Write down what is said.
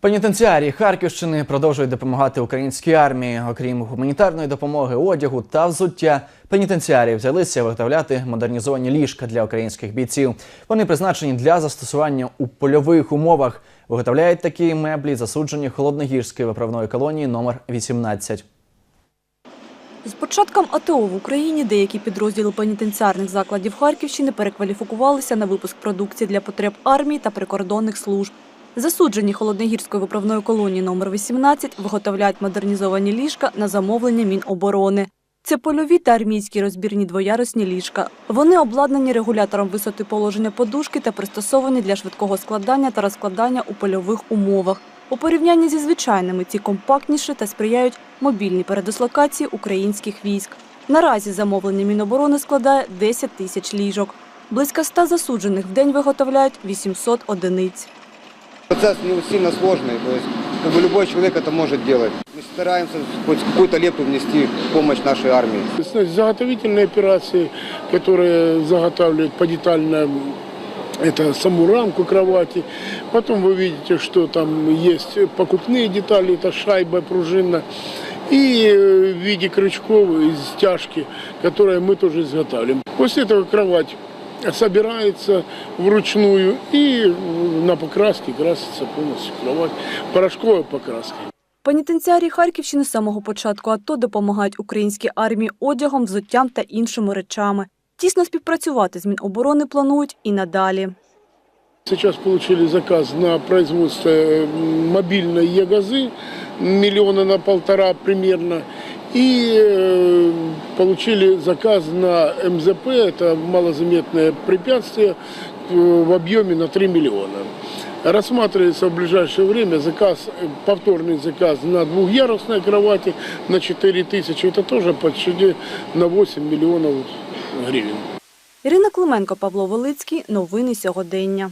Пенітенціарії Харківщини продовжують допомагати українській армії. Окрім гуманітарної допомоги, одягу та взуття, пенітенціарії взялися виготовляти модернізовані ліжка для українських бійців. Вони призначені для застосування у польових умовах. Виготовляють такі меблі засуджені холодногірської виправної колонії номер 18. З початком АТО в Україні деякі підрозділи пенітенціарних закладів Харківщини перекваліфікувалися на випуск продукції для потреб армії та прикордонних служб. Засуджені холодногірської виправної колонії номер 18 виготовляють модернізовані ліжка на замовлення Міноборони. Це польові та армійські розбірні двоярусні ліжка. Вони обладнані регулятором висоти положення подушки та пристосовані для швидкого складання та розкладання у польових умовах. У порівнянні зі звичайними ці компактніші та сприяють мобільній передислокації українських військ. Наразі замовлення Міноборони складає 10 тисяч ліжок. Близько 100 засуджених в день виготовляють 800 одиниць. Процесс не сильно сложный, то есть как бы любой человек это может делать. Мы стараемся хоть какую-то лепту внести в помощь нашей армии. Заготовительные операции, которые заготавливают подетально это саму рамку кровати. Потом вы видите, что там есть покупные детали, это шайба пружина. И э, в виде крючков из стяжки, которые мы тоже изготавливаем. После этого кровать собирается вручную и на покраске красится полностью кровать порошковой покраской. Пенітенціарії Харківщини з самого початку АТО допомагають українській армії одягом, взуттям та іншими речами. Тісно співпрацювати з Міноборони планують і надалі. Сейчас получили заказ на производство мобильной ягозы, миллиона на полтора примерно И э, получили заказ на МЗП, это малозаметное препятствие, э, в объеме на 3 миллиона. Рассматривается в ближайшее время заказ, э, повторный заказ на двухъярусной кровати на 4 тысячи. Это тоже почти на 8 миллионов гривен. Ірина Клименко, Павло Велицький. Новини сьогодення.